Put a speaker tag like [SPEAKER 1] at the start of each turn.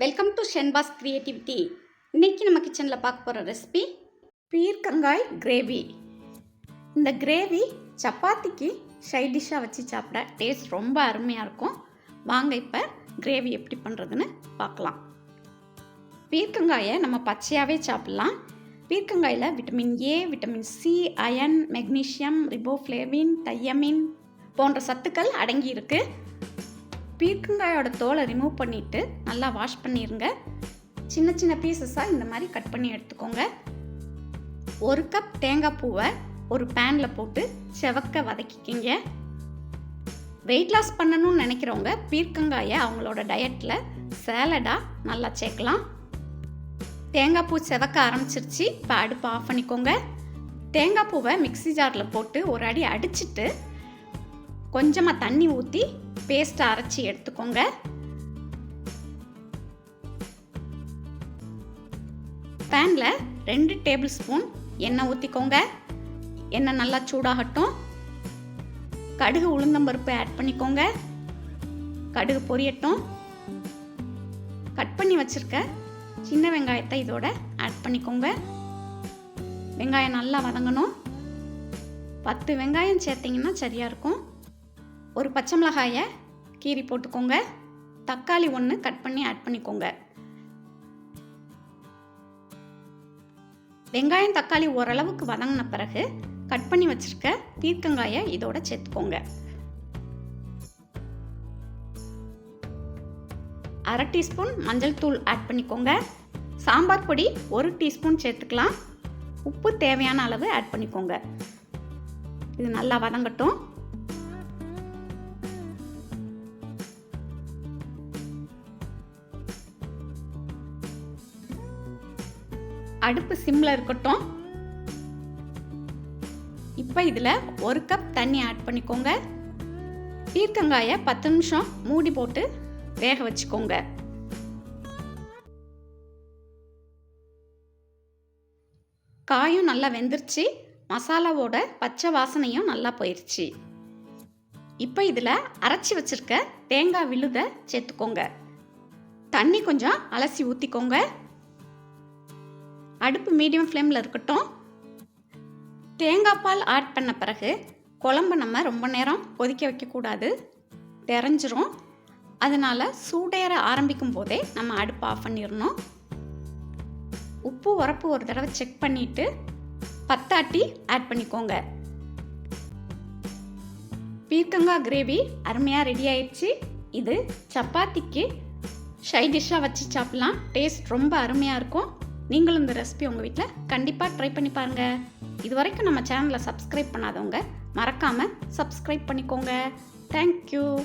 [SPEAKER 1] Welcome to Shenba's creativity இன்றைக்கி நம்ம கிச்சனில் பார்க்க போகிற ரெசிபி பீர்க்கங்காய் கிரேவி இந்த கிரேவி சப்பாத்திக்கு சைட் டிஷ்ஷாக வச்சு சாப்பிட டேஸ்ட் ரொம்ப அருமையாக இருக்கும். வாங்க இப்போ கிரேவி எப்படி பண்ணுறதுன்னு பார்க்கலாம். பீர்க்கங்காயை நம்ம பச்சையாகவே சாப்பிட்லாம். பீர்க்கங்காயில் vitamin A vitamin C iron magnesium riboflavin thiamine போன்ற சத்துக்கள் அடங்கி இருக்குது பீர்க்கங்காயோட தோலை ரிமூவ் பண்ணிவிட்டு நல்லா வாஷ் பண்ணிடுங்க சின்ன சின்ன பீசஸாக இந்த மாதிரி கட் பண்ணி எடுத்துக்கோங்க. ஒரு கப் தேங்காய் பூவை ஒரு பேனில் போட்டு செவக்க வதக்கிக்கிங்க. வெயிட் லாஸ் பண்ணணும்னு நினைக்கிறவங்க பீர்க்கங்காயை அவங்களோட டயட்டில் சேலடாக நல்லா சேர்க்கலாம். தேங்காய் பூ செவக்க ஆரம்பிச்சிருச்சு இப்போ அடுப்பு ஆஃப் பண்ணிக்கோங்க. தேங்காய் பூவை மிக்ஸி ஜாரில் போட்டு ஒரு அடி அடிச்சிட்டு கொஞ்சமாக தண்ணி ஊற்றி பேஸ்ட்டை அரைச்சி எடுத்துக்கோங்க. பேனில் ரெண்டு டேபிள் ஸ்பூன் எண்ணெய் ஊற்றிக்கோங்க எண்ணெய் நல்லா சூடாகட்டும். கடுகு உளுந்தம்பருப்பு ஆட் பண்ணிக்கோங்க. கடுகு பொரியட்டும். கட் பண்ணி வச்சுருக்க சின்ன வெங்காயத்தை இதோட ஆட் பண்ணிக்கோங்க. வெங்காயம் நல்லா வதங்கணும். பத்து வெங்காயம் சேர்த்திங்கன்னா சரியாக இருக்கும். ஒரு பச்சை மிளகாயை கீரி போட்டுக்கோங்க. தக்காளி ஒன்று கட் பண்ணி ஆட் பண்ணிக்கோங்க. வெங்காயம் தக்காளி ஓரளவுக்கு வதங்கின பிறகு கட் பண்ணி வச்சிருக்க பீர்க்கங்காயை இதோட சேர்த்துக்கோங்க. அரை டீஸ்பூன் மஞ்சள் தூள் ஆட் பண்ணிக்கோங்க. சாம்பார் பொடி ஒரு டீஸ்பூன் சேர்த்துக்கலாம். உப்பு தேவையான அளவு ஆட் பண்ணிக்கோங்க. இது நல்லா வதங்கட்டும். அடுப்பு சிம்மில் இருக்கட்டும். இப்போ இதில் ஒரு கப் தண்ணி ஆட் பண்ணிக்கோங்க. பீர்க்கங்காயை பத்து நிமிஷம் மூடி போட்டு வேக வச்சுக்கோங்க. காயும் நல்லா வெந்துருச்சு. மசாலாவோட பச்சை வாசனையும் நல்லா போயிடுச்சு இப்போ இதில் அரைச்சி வச்சிருக்க தேங்காய் விழுதை சேர்த்துக்கோங்க. தண்ணி கொஞ்சம் அலசி ஊற்றிக்கோங்க அடுப்பு மீடியம் ஃப்ளேமில் இருக்கட்டும். தேங்காய் பால் ஆட் பண்ண பிறகு குழம்பு நம்ம ரொம்ப நேரம் கொதிக்க வைக்கக்கூடாது. தெரிஞ்சிரும். அதனால் சூடேற ஆரம்பிக்கும் போதே நம்ம அடுப்பு ஆஃப் பண்ணிடணும். உப்பு உரப்பு ஒரு தடவை செக் பண்ணிவிட்டு பத்தாட்டி ஆட் பண்ணிக்கோங்க. பீர்க்கங்காய் கிரேவி அருமையாக ரெடி ஆயிடுச்சு. இது சப்பாத்திக்கு ஷை டிஷ்ஷாக வச்சு சாப்பிட்லாம். டேஸ்ட் ரொம்ப அருமையாக இருக்கும். நீங்களும் இந்த ரெசிபி உங்கள் வீட்டில் கண்டிப்பாக ட்ரை பண்ணி பாருங்கள் இது வரைக்கும் நம்ம சேனலை சப்ஸ்கிரைப் பண்ணாதவங்க மறக்காமல் சப்ஸ்கிரைப் பண்ணிக்கோங்க. தேங்க்யூ